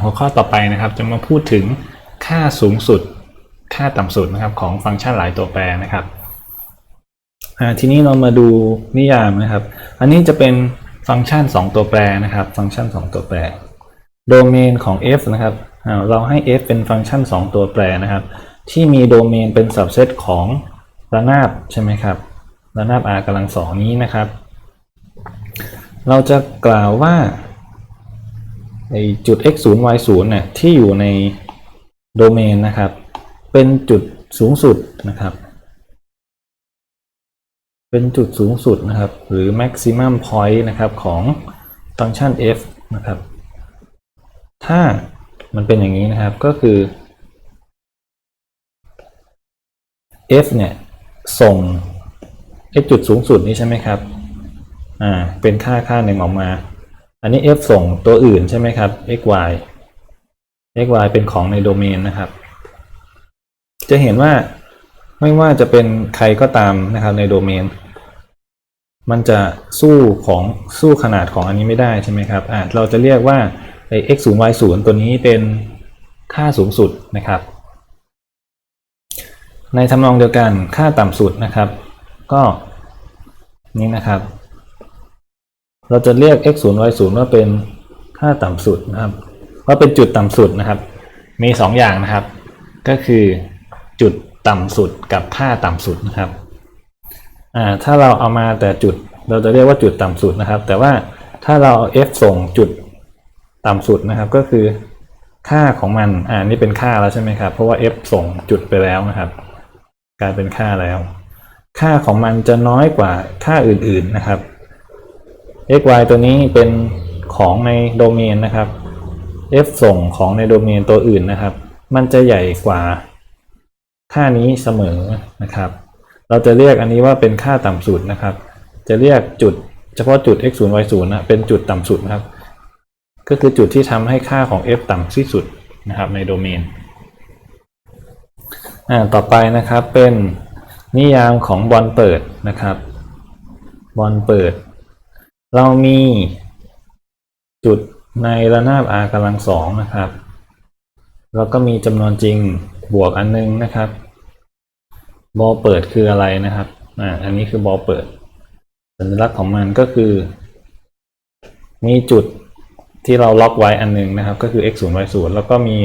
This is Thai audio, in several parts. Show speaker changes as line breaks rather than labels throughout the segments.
หัวข้อต่อไปนะครับจะมาพูดถึงค่าสูงสุด ค่าต่ำสุดนะครับของฟังก์ชันหลายตัวแปรนะครับทีนี้เรามาดูนิยามนะครับ อันนี้จะเป็นฟังก์ชัน 2 ตัวแปรนะครับ ฟังก์ชัน 2 ตัวแปร โดเมนของ f นะครับเราให้ f เป็นฟังก์ชัน 2 ตัวแปรนะครับ ที่มีโดเมนเป็น subset ของระนาบใช่ไหมครับระนาบ r กำลังสองนี้นะครับ เราจะกล่าวว่า ไอจุด x 0 y 0เนี่ยที่อยู่ในโดเมนนะครับ เป็นจุดสูงสุดนะครับ เป็นจุดสูงสุดนะครับ หรือ maximum point นะครับของฟังก์ชัน f นะครับ ถ้ามันเป็นอย่างนี้นะครับก็คือ f เนี่ยส่ง x จุดสูงสุดนี้ใช่ไหมครับ อ่า เป็นค่าค่าหนึ่งออกมา อันนี้ f ส่งตัวอื่นใช่ไหมครับ x y x y เป็นของในโดเมนนะครับ จะเห็นว่าไม่ว่าจะเป็นใครก็ตามนะครับในโดเมน มันจะสู้ของสู้ขนาดของอันนี้ไม่ได้ใช่ไหมครับอ่าเราจะเรียกว่าไอ้ x 0 y 0ตัวนี้เป็นค่าสูงสุดนะครับ ในทำนองเดียวกันค่าต่ำสุดนะครับ ก็นี่นะครับ เราจะเรียก x 0 y 0ว่าเป็นค่าต่ำสุดนะครับ ว่าเป็นจุดต่ำสุดนะครับ มี 2 อย่างนะครับ ก็คือจุดต่ำสุดกับค่าต่ำสุดนะครับอ่าถ้าเราเอามาแต่จุดเราจะเรียกว่าจุดต่ำสุดนะครับ แต่ว่าถ้าเราเอา f ส่งจุดต่ำสุดนะครับ ก็คือค่าของมันอ่านี่เป็นค่าแล้วใช่ไหมครับ เพราะว่า f ส่งจุดไปแล้วนะครับ กลายเป็นค่าแล้ว ค่าของมันจะน้อยกว่าค่าอื่นๆนะครับ x y ตัวนี้เป็นของในโดเมนนะครับ f ส่งของในโดเมนตัวอื่นนะครับ มันจะใหญ่กว่าค่านี้เสมอนะครับ เราจะเรียกอันนี้ว่าเป็นค่าต่ำสุดนะครับ จะเรียกจุดเฉพาะจุด x 0 y 0นะเป็นจุดต่ำสุดนะครับ ก็คือจุดที่ทำให้ค่าของ f ต่ำที่สุดนะครับในโดเมนอ่าต่อไปนะครับเป็นนิยามของบอลเปิดนะครับ บอลเปิด เรามีจุดในระนาบ r กำลังสองนะครับ แล้วก็มีจำนวนจริงบวกอันนึงนะครับ บอลเปิดคืออะไรนะครับอ่าอันนี้คือบอลเปิด สัญลักษณ์ของมันก็คือ มีจุดที่เราล็อกไว้อันนึงนะครับ ก็คือ x 0 y 0แล้วก็มี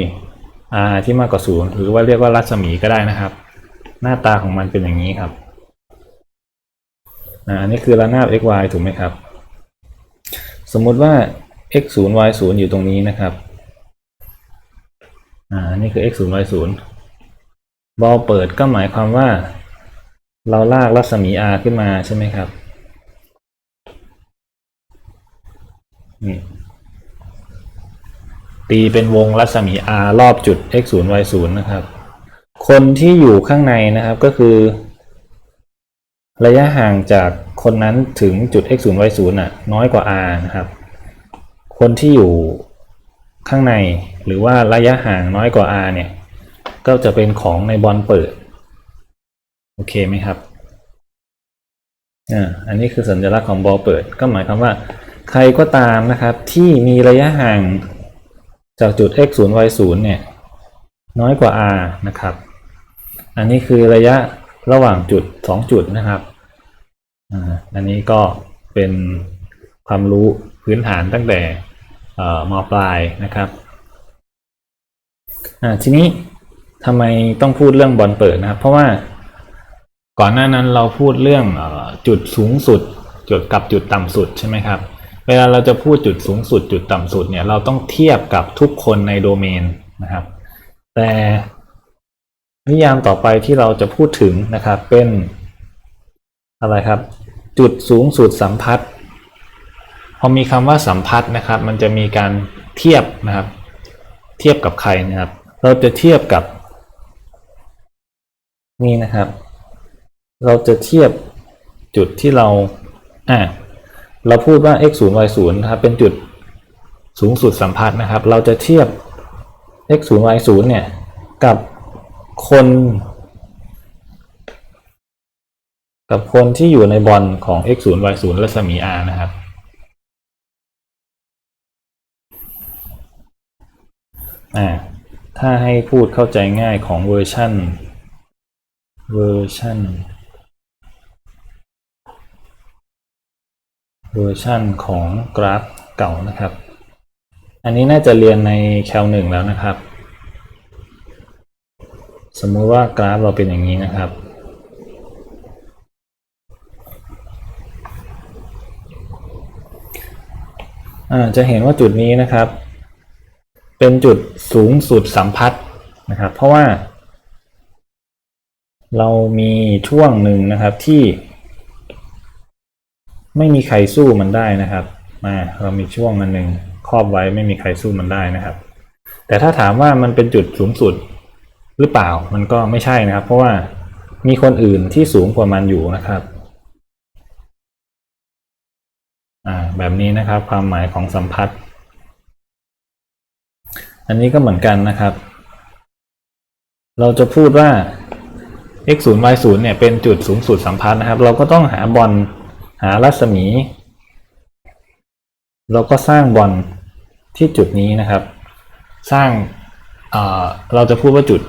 r ที่มากกว่าศูนย์หรือว่าเรียกว่ารัศมีก็ได้นะครับ หน้าตาของมันเป็นอย่างนี้ครับอ่าอันนี้คือระนาบ x y ถูกไหมครับ สมมุติว่า x 0 y 0อยู่ตรงนี้นะครับ อ่านนี้คือ x 0 y 0บอลเปิดก็หมายความว่า เราลากรัศมี r ขึ้นมาใช่ไหมครับตีเป็นวงรัศมี r รอบจุด x 0 y 0นะครับ คนที่อยู่ข้างในนะครับก็คือ ระยะห่างจากคนนั้นถึงจุด x 0 y 0น่ะน้อยกว่า r นะครับ คนที่อยู่ข้างในหรือว่าระยะห่างน้อยกว่า r เนี่ย ก็จะเป็นของในบอลเปิด โอเคไหมครับอ่าอันนี้คือสัญลักษณ์ของบอลเปิด ก็หมายความว่า ใครก็ตามนะครับ ที่มีระยะห่างจากจุด x 0 y 0เนี่ย น้อยกว่า r นะครับ อันนี้คือระยะ ระหว่างจุด2จุดนะครับอันนี้ก็เป็นความรู้พื้นฐานตั้งแต่มปลายนะครับทีนี้ทำไมต้องพูดเรื่องบอลเปิดนะครับ เพราะว่าก่อนหน้านั้นเราพูดเรื่องอจุดสูงสุด จุดกับจุดต่ำสุดใช่ไหมครับ เวลาเราจะพูดจุดสูงสุด จุดต่ำสุดเนี่ยเราต้องเทียบกับทุกคนในโดเมนนะครับ แต่ นิยามต่อไปที่เราจะพูดถึงนะครับเป็นอะไรครับ จุดสูงสุดสัมพัทธ์พอมีคำว่าสัมพัทธ์นะครับ มันจะมีการเทียบนะครับ เทียบกับใครนะครับ เราจะเทียบกับ นี่นะครับ เราจะเทียบจุดที่เราอ่าเราพูดว่า x 0 y 0นะครับเป็นจุดสูงสุดสัมพัทธ์นะครับ เราจะเทียบ x 0 y 0เนี่ยกับ คน กับคนที่อยู่ในบอลของ x 0 y 0รัศมี r นะครับ อ่า ถ้าให้พูดเข้าใจง่ายของเวอร์ชันเวอร์ชันเวอร์ชันของกราฟเก่านะครับ อันนี้น่าจะเรียนในแคลหนึ่งแล้วนะครับ สมมติว่ากราฟเราเป็นอย่างนี้นะครับอ่าจะเห็นว่าจุดนี้นะครับ เป็นจุดสูงสุดสัมพัทธ์นะครับ เพราะว่า เรามีช่วงหนึ่งนะครับที่ ไม่มีใครสู้มันได้นะครับ มาเรามีช่วงอันหนึ่งครอบไว้ไม่มีใครสู้มันได้นะครับ แต่ถ้าถามว่ามันเป็นจุดสูงสุด หรือเปล่ามันก็ไม่ใช่นะครับ เพราะว่ามีคนอื่นที่สูงกว่ามันอยู่นะครับอ่าแบบนี้นะครับความหมายของสัมพัทธ์อันนี้ก็เหมือนกันนะครับ เราจะพูดว่า x 0 y 0เนี่ยเป็นจุดสูงสุดสัมพัทธ์นะครับ เราก็ต้องหาบอลหารัศมี เราก็สร้างบอลที่จุดนี้นะครับ สร้างเอ่อเราจะพูดว่าจุด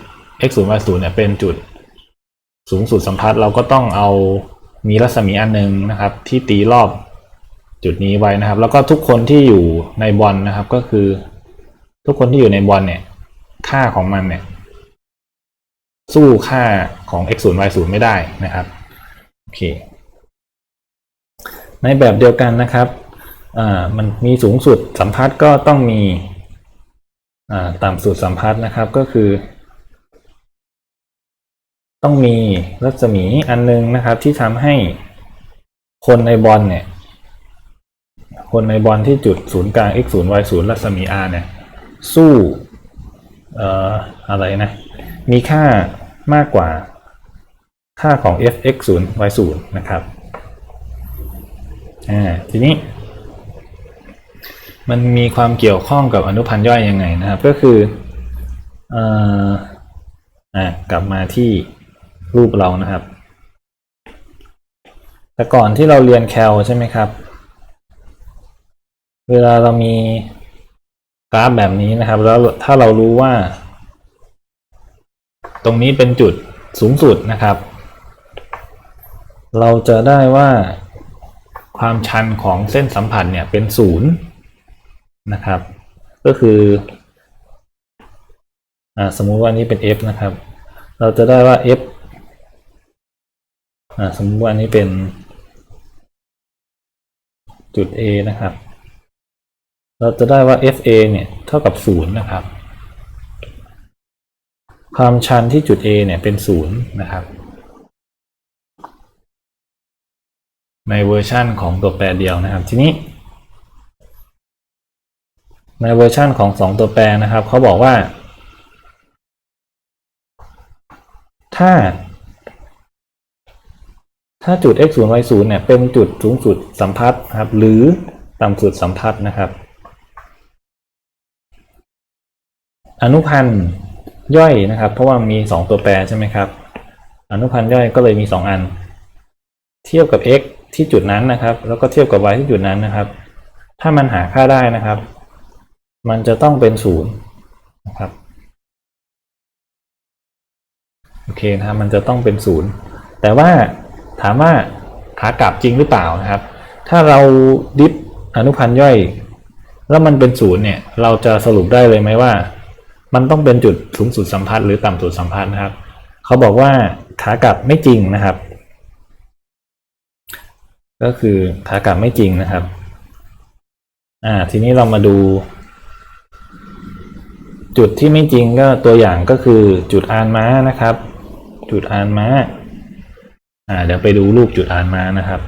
x 0 y 0เนี่ยเป็นจุดสูงสุดสัมพัทธ์เราก็ต้องเอามีรัศมีอันหนึงนะครับ ที่ตีรอบจุดนี้ไว้นะครับ แล้วก็ทุกคนที่อยู่ในบอลนะครับ ก็คือ ทุกคนที่อยู่ในบอลเนี่ย ค่าของมันเนี่ย สู้ค่าของ x 0 y 0ไม่ได้นะครับโอเคในแบบเดียวกันนะครับอ่ามันมีสูงสุดสัมพัทธ์ก็ต้องมีอ่าต่ำสุดสัมพัทธ์นะครับก็คือ ต้องมีรัศมีอันนึงนะครับ ที่ทำให้คนในบอลเนี่ย คนในบอลที่จุดศูนย์กลาง x 0 y 0รัศมี r เนี่ย สู้เอ่ออะไรนะ มีค่ามากกว่าค่าของ f x 0 y 0นะครับอ่าทีนี้ มันมีความเกี่ยวข้องกับอนุพันธ์ย่อยยังไงนะครับ ก็คือเอ่ออ่ากลับมาที่ รูปเรานะครับ แต่ก่อนที่เราเรียนแคลใช่ไหมครับ เวลาเรามีกราฟแบบนี้นะครับ แล้วถ้าเรารู้ว่า ตรงนี้เป็นจุดสูงสุดนะครับ เราจะได้ว่าความชันของเส้นสัมผัสเนี่ยเป็นศูนย์นะครับ ก็คืออ่าสมมุติว่านี้เป็น f นะครับ เราจะได้ว่า f อ่าสมมติว่านี้เป็นจุด a นะครับ เราจะได้ว่า fa เนี่ยเท่ากับศูนย์นะครับ ความชันที่จุด A เนี่ยเป็นศูนย์นะครับ ในเวอร์ชั่นของตัวแปรเดียวนะครับ ทีนี้ ในเวอร์ชั่นของสองตัวแปรนะครับ เขาบอกว่า ถ้า ถ้าจุด x 0 y 0เนี่ยเป็นจุดสูงสุดสัมพัทธ์ครับ หรือต่ำสุดสัมพัทธ์นะครับ อนุพันธ์ย่อยนะครับ เพราะว่ามี 2 ตัวแปรใช่ไหมครับ อนุพันธ์ย่อยก็เลยมี 2 อัน เทียบกับ x ที่จุดนั้นนะครับ แล้วก็เทียบกับ y ที่จุดนั้นนะครับ ถ้ามันหาค่าได้นะครับ มันจะต้องเป็นศูนย์นะครับโอเคนะครับมันจะต้องเป็นศูนย์แต่ว่า ถามว่าขากลับจริงหรือเปล่านะครับ ถ้าเราดิฟอนุพันธ์ย่อย แล้วมันเป็นศูนย์เนี่ย เราจะสรุปได้เลยไหมว่า มันต้องเป็นจุดสูงสุดสัมพัทธ์หรือต่ำสุดสัมพัทธ์นะครับ เขาบอกว่าขากลับไม่จริงนะครับ ก็คือขากลับไม่จริงนะครับ อ่า ทีนี้เรามาดู จุดที่ไม่จริงก็ตัวอย่างก็คือจุดอานม้านะครับ จุดอานม้า อ่าเดี๋ยวไปดูรูปจุดอ่านมานะครับ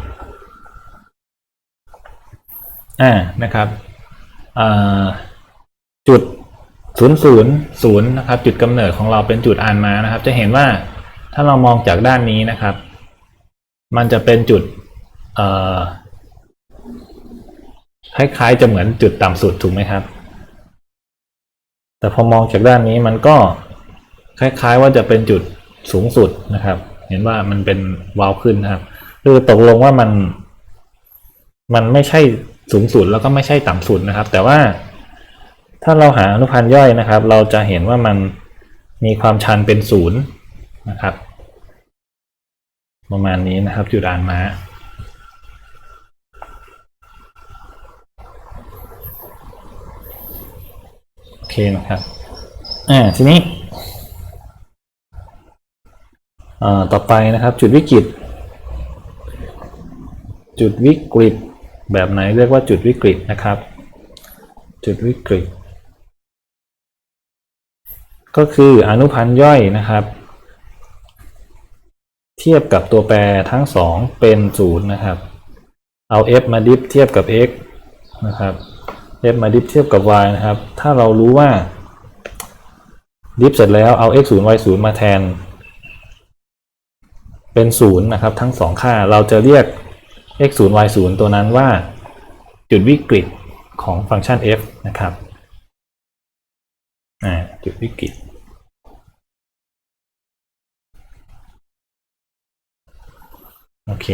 อ่านะครับอ่าจุดศูนย์ศูนย์ศูนย์นะครับ จุดกำเนิดของเราเป็นจุดอ่านมานะครับ จะเห็นว่าถ้าเรามองจากด้านนี้นะครับ มันจะเป็นจุดเอ่อคล้ายๆจะเหมือนจุดต่ำสุดถูกไหมครับ แต่พอมองจากด้านนี้มันก็คล้ายๆว่าจะเป็นจุดสูงสุดนะครับ เห็นว่ามันเป็นวาวขึ้นนะครับคือตกลงว่ามัน มันไม่ใช่สูงสุดแล้วก็ไม่ใช่ต่ำสุดนะครับ แต่ว่าถ้าเราหาอนุพันธ์ย่อยนะครับ เราจะเห็นว่ามันมีความชันเป็นศูนย์นะครับ ประมาณนี้นะครับ จุดอ่านม้าโอเคนะครับ อ่าทีนี้อ่า ต่อไปนะครับจุดวิกฤต จุดวิกฤต แบบไหนเรียกว่าจุดวิกฤตนะครับ จุดวิกฤต ก็คืออนุพันธ์ย่อยนะครับ เทียบกับตัวแปรทั้งสองเป็นศูนย์นะครับ เอา f มาดิฟเทียบกับ x นะครับ f มาดิฟเทียบกับ y นะครับ ถ้าเรารู้ว่าดิฟเสร็จแล้วเอา x 0 y 0มาแทน เป็นศูนย์นะครับทั้งสองค่าเราจะเรียก x 0 y 0ตัวนั้นว่า จุดวิกฤตของฟังก์ชัน f นะครับจุดวิกฤตโอเค